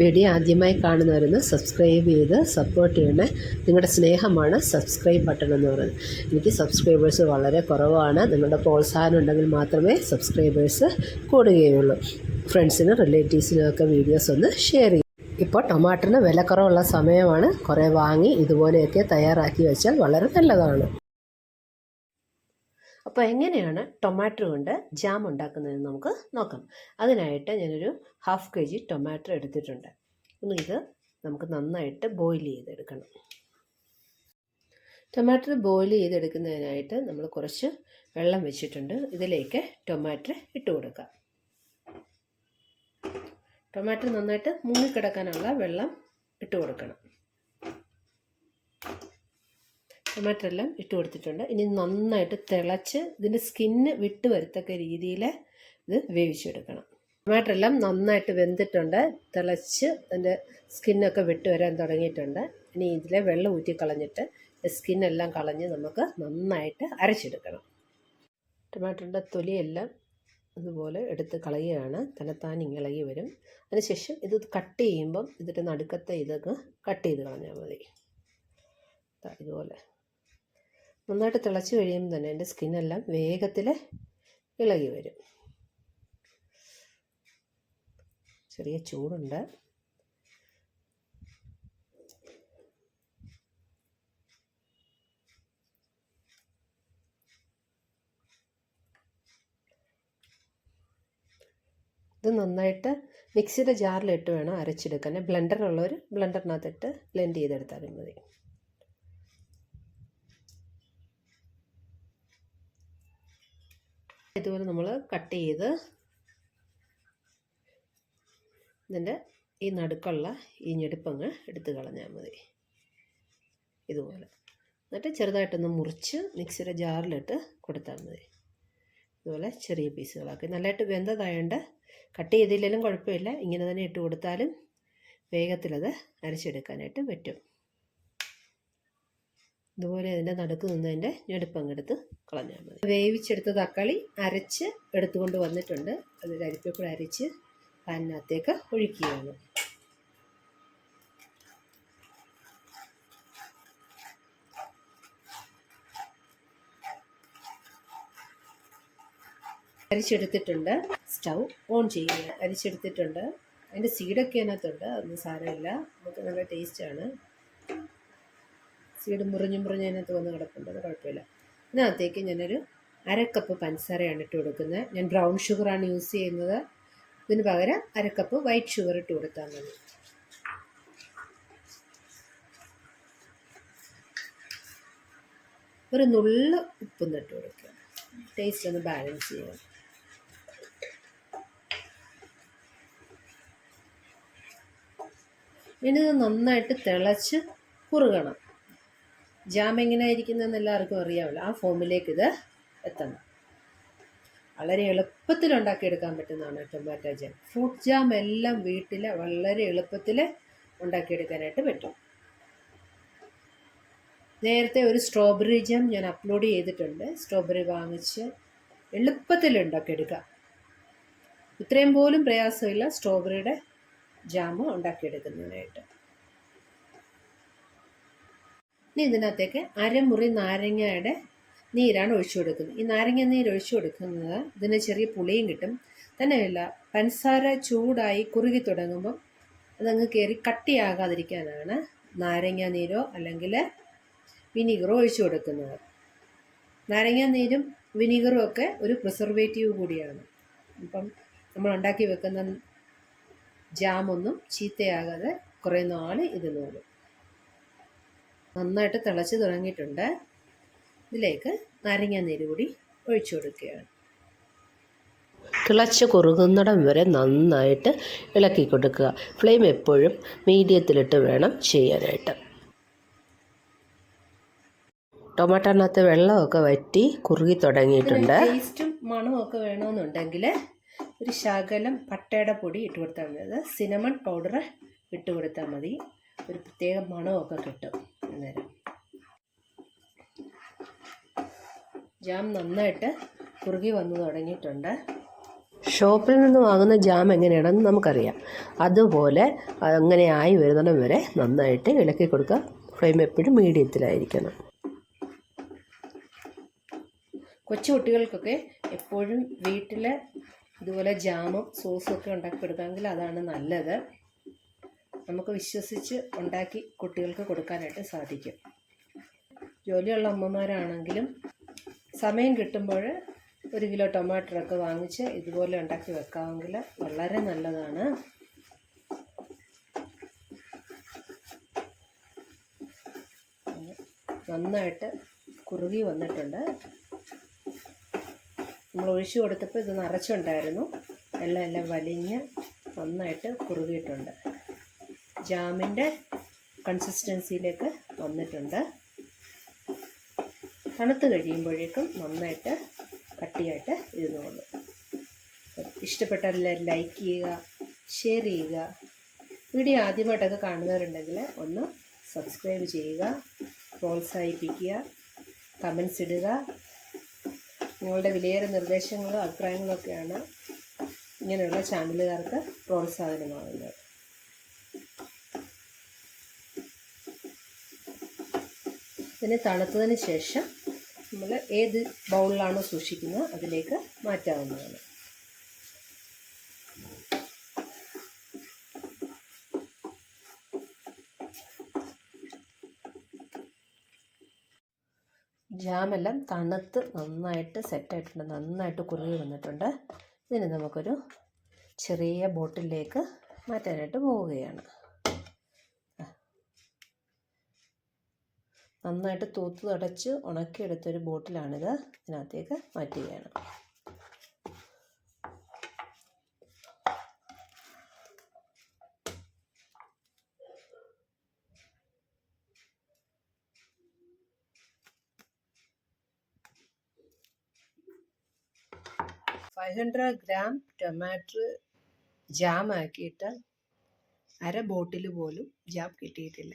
Video ആദ്യമായി കാണുന്നവരൊന്ന് subscribe ചെയ്ത് support ചെയ്യണേ. നിങ്ങളുടെ സ്നേഹമാണ് സബ്സ്ക്രൈബ് ബട്ടൺ എന്ന് പറയുന്നത്. എനിക്ക് സബ്സ്ക്രൈബേഴ്സ് വളരെ കുറവാണ്. നിങ്ങളുടെ പ്രോത്സാഹനം ഉണ്ടെങ്കിൽ മാത്രമേ സബ്സ്ക്രൈബേഴ്സ് കൂടുകയുള്ളൂ. ഫ്രണ്ട്സിനും റിലേറ്റീവ്സിനും ഒക്കെ വീഡിയോസ് ഒന്ന് ഷെയർ ചെയ്യും. ഇപ്പോൾ ടൊമാറ്റോന് വിലക്കുറവുള്ള സമയമാണ്. കുറേ വാങ്ങി ഇതുപോലെയൊക്കെ തയ്യാറാക്കി വെച്ചാൽ വളരെ നല്ലതാണ്. അപ്പോൾ എങ്ങനെയാണ് ടൊമാറ്റോ കൊണ്ട് ജാം ഉണ്ടാക്കുന്നതെന്ന് നമുക്ക് നോക്കാം. അതിനായിട്ട് ഞാനൊരു ഹാഫ് കെ ജി ടൊമാറ്റോ എടുത്തിട്ടുണ്ട്. ഒന്ന് ഇത് നമുക്ക് നന്നായിട്ട് ബോയിൽ ചെയ്തെടുക്കണം. ടൊമാറ്റോ ബോയിൽ ചെയ്തെടുക്കുന്നതിനായിട്ട് നമ്മൾ കുറച്ച് വെള്ളം വെച്ചിട്ടുണ്ട്. ഇതിലേക്ക് ടൊമാറ്റോ ഇട്ട് കൊടുക്കാം. ടൊമാറ്റോ നന്നായിട്ട് മുങ്ങിക്കിടക്കാനുള്ള വെള്ളം ഇട്ട് കൊടുക്കണം. ടൊമാറ്റോ എല്ലാം ഇട്ട് കൊടുത്തിട്ടുണ്ട്. ഇനി നന്നായിട്ട് തിളച്ച് ഇതിന്റെ സ്കിന്ന് വിട്ട് വരത്തക്ക രീതിയിൽ ഇത് വേവിച്ചെടുക്കണം. ടൊമാറ്റോ എല്ലാം നന്നായിട്ട് വെന്തിട്ടുണ്ട്. തിളച്ച് അതിന്റെ സ്കിന്നൊക്കെ വിട്ട് വരാൻ തുടങ്ങിയിട്ടുണ്ട്. ഇനി ഇതിലെ വെള്ളം ഊറ്റി കളഞ്ഞിട്ട് സ്കിന്നെല്ലാം കളഞ്ഞ് നമുക്ക് നന്നായിട്ട് അരച്ചെടുക്കണം. ടൊമാറ്റോന്റെ തൊലിയെല്ലാം ഇതുപോലെ എടുത്ത് കളയുകയാണ്. തലത്താൻ ഇളകി വരും. അതിനുശേഷം ഇത് കട്ട് ചെയ്യുമ്പം ഇതിന്റെ നടുക്കത്തെ ഇതൊക്കെ കട്ട് ചെയ്ത് കളഞ്ഞാൽ മതി. ഇതുപോലെ നന്നായിട്ട് തിളച്ച് കഴിയുമ്പോൾ തന്നെ എന്റെ സ്കിന്നെല്ലാം വേഗത്തിൽ ഇളകി വരും. ചെറിയ ചൂടുണ്ട്. ഇത് നന്നായിട്ട് മിക്സിയുടെ ജാറിലിട്ട് വേണം അരച്ചെടുക്കാൻ. ബ്ലെൻഡർ ഉള്ളവർ ബ്ലെൻഡറിനകത്തിട്ട് ബ്ലെൻഡ് ചെയ്തെടുത്താലും മതി. ഇതുപോലെ നമ്മൾ കട്ട് ചെയ്ത് ഇതിന്റെ ഈ നടുക്കുള്ള ഈ ഞെടുപ്പങ്ങ് എടുത്ത് കളഞ്ഞാൽ മതി. ഇതുപോലെ. എന്നിട്ട് ചെറുതായിട്ടൊന്ന് മുറിച്ച് മിക്സിയുടെ ജാറിലിട്ട് കൊടുത്താൽ മതി. ഇതുപോലെ ചെറിയ പീസുകളാക്കി. നല്ലതായിട്ട് വെന്തതായതുകൊണ്ട് കട്ട് ചെയ്തില്ലെങ്കിലും കുഴപ്പമില്ല. ഇങ്ങനെ തന്നെ ഇട്ട് കൊടുത്താലും വേഗത്തിലത് അരച്ചെടുക്കാനായിട്ട് പറ്റും. ഇതുപോലെ അതിന്റെ നടുക്ക് നിന്നതിന്റെ ഞെടുപ്പങ്ങെടുത്ത് കളഞ്ഞാൽ മതി. വേവിച്ചെടുത്ത തക്കാളി അരച്ച് എടുത്തുകൊണ്ട് വന്നിട്ടുണ്ട്. അത് അരിപ്പക്കൂടെ അരച്ച് പാനിനകത്തേക്ക് ഒഴിക്കുകയാണ്. അരിച്ചെടുത്തിട്ടുണ്ട്. സ്റ്റൗ ഓൺ ചെയ്യുക അരിച്ചെടുത്തിട്ടുണ്ട്. അതിന്റെ സീഡൊക്കെ അതിനകത്തുണ്ട്. അതൊന്നും സാരമില്ല. നമുക്ക് നല്ല ടേസ്റ്റാണ്. സീഡ് മുറിഞ്ഞു മുറിഞ്ഞ് അതിനകത്ത് വന്ന് കിടപ്പുണ്ട്. അത് കുഴപ്പമില്ല. ഇതിനകത്തേക്ക് ഞാനൊരു അരക്കപ്പ് പഞ്ചസാരയാണ് ഇട്ട് കൊടുക്കുന്നത്. ഞാൻ ബ്രൗൺ ഷുഗറാണ് യൂസ് ചെയ്യുന്നത്. ഇതിന് പകരം അരക്കപ്പ് വൈറ്റ് ഷുഗർ ഇട്ട് കൊടുത്താൽ മതി. ഒരു നുള്ള് ഉപ്പും ഇട്ട് കൊടുക്കുക. ടേസ്റ്റ് ഒന്ന് ബാലൻസ് ചെയ്യാം ഇനി ഇത് നന്നായിട്ട് തിളച്ച് കുറുകണം. ജാം എങ്ങനെ എങ്ങനെയായിരിക്കുന്നതെന്ന് എല്ലാവർക്കും അറിയാമല്ലോ. ആ ഫോമിലേക്ക് ഇത് എത്തണം. വളരെ എളുപ്പത്തിൽ ഉണ്ടാക്കിയെടുക്കാൻ പറ്റുന്നതാണ് ടൊമാറ്റോ ജാം. ഫ്രൂട്ട് ജാം എല്ലാം വീട്ടിൽ വളരെ എളുപ്പത്തിൽ ഉണ്ടാക്കിയെടുക്കാനായിട്ട് പറ്റും. നേരത്തെ ഒരു സ്ട്രോബെറി ജാം ഞാൻ അപ്ലോഡ് ചെയ്തിട്ടുണ്ട്. സ്ട്രോബെറി വാങ്ങിച്ച് എളുപ്പത്തിൽ ഉണ്ടാക്കിയെടുക്കാം. ഇത്രയും പോലും പ്രയാസമില്ല സ്ട്രോബെറിയുടെ ജാം ഉണ്ടാക്കിയെടുക്കുന്നതിനായിട്ട്. ഇനി ഇതിനകത്തേക്ക് അരമുറി നാരങ്ങയുടെ നീരാണ് ഒഴിച്ചു കൊടുക്കുന്നത്. ഈ നാരങ്ങ നീര് ഒഴിച്ചു കൊടുക്കുന്നത് ഇതിന് ചെറിയ പുളിയും കിട്ടും. തന്നെയല്ല പഞ്ചസാര ചൂടായി കുറുകി തുടങ്ങുമ്പം അതങ്ങ് കയറി കട്ടിയാകാതിരിക്കാനാണ് നാരങ്ങ നീരോ അല്ലെങ്കിൽ വിനീഗറോ ഒഴിച്ചു കൊടുക്കുന്നത്. നാരങ്ങ നീരും വിനീഗറും ഒക്കെ ഒരു പ്രിസർവേറ്റീവ് കൂടിയാണ്. അപ്പം നമ്മൾ ഉണ്ടാക്കി വെക്കുന്ന ജാമൊന്നും ചീത്തയാകാതെ കുറേ നാൾ ഇത് നോക്കും നന്നായിട്ട് തിളച്ച് തുടങ്ങിയിട്ടുണ്ട്. ഇതിലേക്ക് നാരങ്ങ നീര് കൂടി ഒഴിച്ചു കൊടുക്കുകയാണ്. തിളച്ച് കുറുകുന്നിടം വരെ നന്നായിട്ട് ഇളക്കി കൊടുക്കുക. ഫ്ലെയിം എപ്പോഴും മീഡിയത്തിലിട്ട് വേണം ചെയ്യാനായിട്ട്. ടൊമാറ്റോനകത്ത് വെള്ളമൊക്കെ വറ്റി കുറുകി തുടങ്ങിയിട്ടുണ്ട്. ടേസ്റ്റും മണവും ഒക്കെ വേണമെന്നുണ്ടെങ്കിൽ ഒരു ശകലം പട്ടയുടെ പൊടി ഇട്ട് കൊടുത്താൽ മതി. അത് സിനമൺ പൗഡർ ഇട്ട് കൊടുത്താൽ മതി. ഒരു പ്രത്യേക മണമൊക്കെ കിട്ടും. ജാം നന്നായിട്ട് കുറുകി വന്നു തുടങ്ങിയിട്ടുണ്ട്. ഷോപ്പിൽ നിന്ന് വാങ്ങുന്ന ജാം എങ്ങനെയാണെന്ന് നമുക്കറിയാം. അതുപോലെ അങ്ങനെ ആയി വരുന്നിടം വരെ നന്നായിട്ട് ഇളക്കി കൊടുക്കുക. ഫ്ലെയിം എപ്പോഴും മീഡിയത്തിലായിരിക്കണം. കൊച്ചു കുട്ടികൾക്കൊക്കെ എപ്പോഴും വീട്ടിൽ ഇതുപോലെ ജാമും സോസും ഒക്കെ ഉണ്ടാക്കി കൊടുക്കാമെങ്കിൽ അതാണ് നല്ലത്. നമുക്ക് വിശ്വസിച്ച് ഉണ്ടാക്കി കുട്ടികൾക്ക് കൊടുക്കാനായിട്ട് സാധിക്കും. ജോലിയുള്ള അമ്മമാരാണെങ്കിലും സമയം കിട്ടുമ്പോൾ ഒരു കിലോ ടൊമാറ്ററൊക്കെ വാങ്ങിച്ച് ഇതുപോലെ ഉണ്ടാക്കി വെക്കാമെങ്കിൽ വളരെ നല്ലതാണ്. നന്നായിട്ട് കുറുകി വന്നിട്ടുണ്ട്. നമ്മൾ ഒഴിച്ചു കൊടുത്തപ്പോൾ ഇത് നിറച്ചുണ്ടായിരുന്നു. എല്ലാം എല്ലാം വലിഞ്ഞ് നന്നായിട്ട് കുറുകിയിട്ടുണ്ട്. ജാമിന്റെ കൺസിസ്റ്റൻസിയിലേക്ക് വന്നിട്ടുണ്ട്. തണുത്ത് കഴിയുമ്പോഴേക്കും നന്നായിട്ട് കട്ടിയായിട്ട് ഇരുന്നു കൊള്ളും ഇഷ്ടപ്പെട്ടവരെല്ലാം ലൈക്ക് ചെയ്യുക ഷെയർ ചെയ്യുക. വീഡിയോ ആദ്യമായിട്ടൊക്കെ കാണുന്നവരുണ്ടെങ്കിൽ ഒന്ന് സബ്സ്ക്രൈബ് ചെയ്യുക പ്രോത്സാഹിപ്പിക്കുക കമൻസ് ഇടുക. നിങ്ങളുടെ വിലയേറെ നിർദ്ദേശങ്ങളും അഭിപ്രായങ്ങളൊക്കെയാണ് ഇങ്ങനെയുള്ള ചാനലുകാർക്ക് പ്രോത്സാഹനമാകുന്നത്. ഇതിന് തണുത്തതിന് ശേഷം നമ്മൾ ഏത് ബൗളിലാണോ സൂക്ഷിക്കുന്നത് അതിലേക്ക് മാറ്റാവുന്നതാണ്. ജാമെല്ലാം തണുത്ത് നന്നായിട്ട് സെറ്റായിട്ടുണ്ട്. നന്നായിട്ട് കുറുകി വന്നിട്ടുണ്ട്. ഇതിന് നമുക്കൊരു ചെറിയ ബോട്ടിലേക്ക് മാറ്റാനായിട്ട് പോവുകയാണ്. നന്നായിട്ട് തൂത്ത് തുടച്ച് ഉണക്കിയെടുത്തൊരു ബോട്ടിലാണിത്. ഇതിനകത്തേക്ക് മാറ്റുകയാണ് five hundred gram tomato jam ആക്കിയിട്ട് അര ബോട്ടിൽ പോലും ജാം കിട്ടിയിട്ടില്ല.